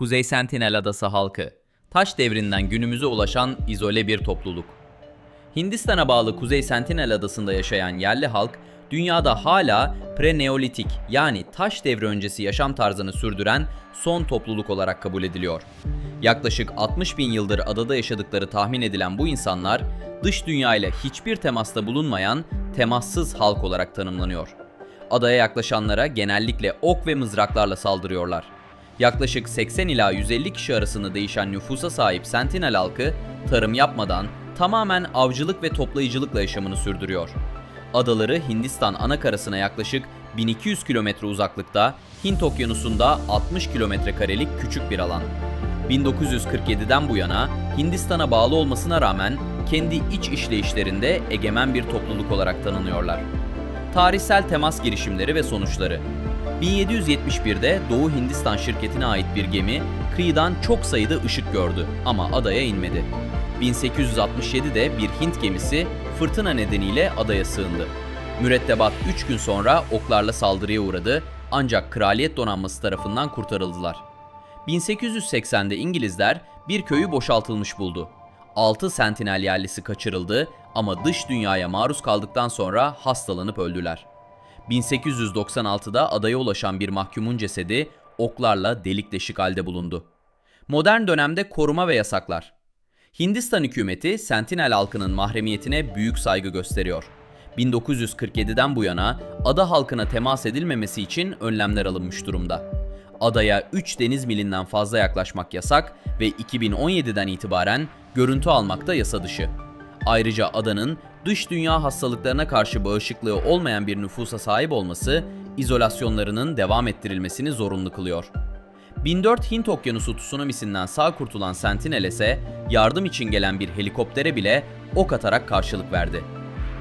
Kuzey Sentinel Adası halkı, taş devrinden günümüze ulaşan izole bir topluluk. Hindistan'a bağlı Kuzey Sentinel Adası'nda yaşayan yerli halk, dünyada hala pre-neolitik yani taş devri öncesi yaşam tarzını sürdüren son topluluk olarak kabul ediliyor. Yaklaşık 60 bin yıldır adada yaşadıkları tahmin edilen bu insanlar, dış dünya ile hiçbir temasta bulunmayan temassız halk olarak tanımlanıyor. Adaya yaklaşanlara genellikle ok ve mızraklarla saldırıyorlar. Yaklaşık 80 ila 150 kişi arasında değişen nüfusa sahip Sentinel halkı tarım yapmadan tamamen avcılık ve toplayıcılıkla yaşamını sürdürüyor. Adaları Hindistan ana karasına yaklaşık 1200 kilometre uzaklıkta, Hint Okyanusu'nda 60 kilometre karelik küçük bir alan. 1947'den bu yana Hindistan'a bağlı olmasına rağmen kendi iç işleyişlerinde egemen bir topluluk olarak tanınıyorlar. Tarihsel temas girişimleri ve sonuçları 1771'de Doğu Hindistan şirketine ait bir gemi kıyıdan çok sayıda ışık gördü ama adaya inmedi. 1867'de bir Hint gemisi fırtına nedeniyle adaya sığındı. Mürettebat 3 gün sonra oklarla saldırıya uğradı ancak kraliyet donanması tarafından kurtarıldılar. 1880'de İngilizler bir köyü boşaltılmış buldu. 6 sentinel yerlisi kaçırıldı ama dış dünyaya maruz kaldıktan sonra hastalanıp öldüler. 1896'da adaya ulaşan bir mahkumun cesedi oklarla delik deşik halde bulundu. Modern dönemde koruma ve yasaklar. Hindistan hükümeti Sentinel halkının mahremiyetine büyük saygı gösteriyor. 1947'den bu yana ada halkına temas edilmemesi için önlemler alınmış durumda. Adaya 3 deniz milinden fazla yaklaşmak yasak ve 2017'den itibaren görüntü almak da yasa dışı. Ayrıca adanın dış dünya hastalıklarına karşı bağışıklığı olmayan bir nüfusa sahip olması izolasyonlarının devam ettirilmesini zorunlu kılıyor. 1004 Hint Okyanusu tsunamisinden sağ kurtulan Sentinel ise yardım için gelen bir helikoptere bile ok atarak karşılık verdi.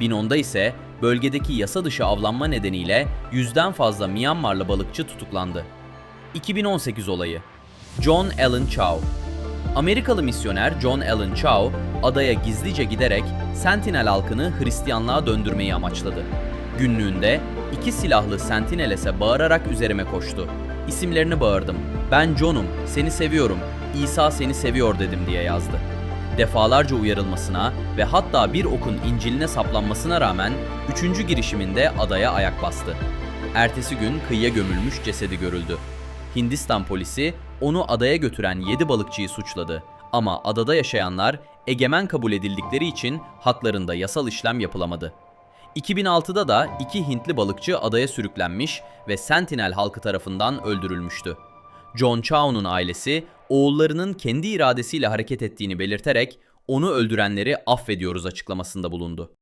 1010'da ise bölgedeki yasa dışı avlanma nedeniyle yüzden fazla Myanmarlı balıkçı tutuklandı. 2018 olayı John Allen Chow Amerikalı misyoner John Allen Chow, adaya gizlice giderek Sentinel halkını Hristiyanlığa döndürmeyi amaçladı. Günlüğünde iki silahlı Sentineles'e bağırarak üzerime koştu. İsimlerini bağırdım. Ben John'um, seni seviyorum, İsa seni seviyor dedim diye yazdı. Defalarca uyarılmasına ve hatta bir okun İncil'ine saplanmasına rağmen üçüncü girişiminde adaya ayak bastı. Ertesi gün kıyıya gömülmüş cesedi görüldü. Hindistan polisi onu adaya götüren 7 balıkçıyı suçladı. Ama adada yaşayanlar egemen kabul edildikleri için haklarında yasal işlem yapılamadı. 2006'da da iki Hintli balıkçı adaya sürüklenmiş ve Sentinel halkı tarafından öldürülmüştü. John Chow'un ailesi oğullarının kendi iradesiyle hareket ettiğini belirterek onu öldürenleri affediyoruz açıklamasında bulundu.